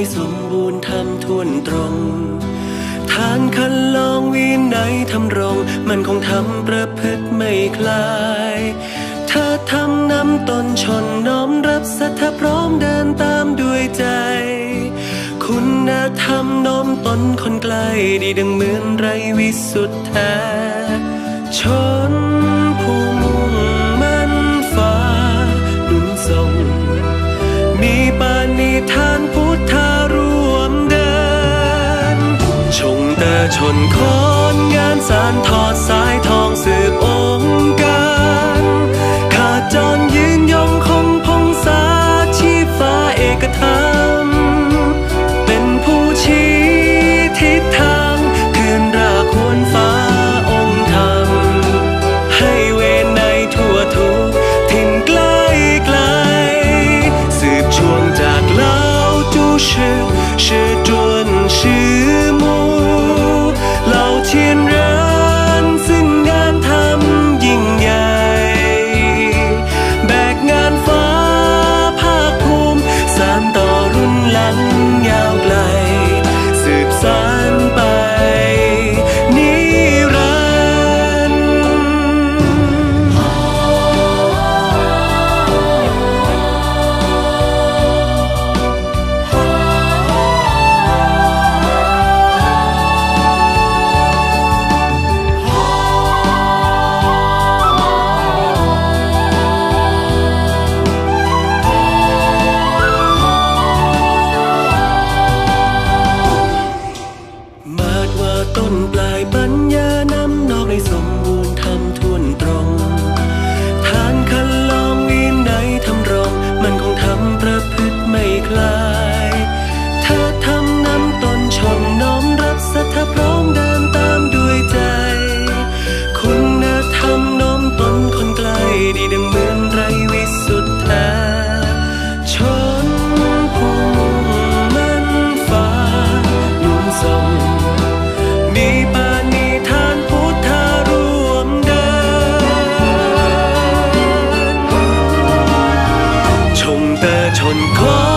ในสมบูรณ์ทำทวนตรง ทานคันลองวินัยทำรง มันคงทำประพฤติไม่คลาย เธอทำนำตนชนน้อมรับศรัทธาพร้อมเดินตามด้วยใจ คุณธรรมน้อมตนคนไกลดีดังเหมือนไรวิสุทธแท้ชน ชงแต่ชนคอนงานสารทอดสา 的春光。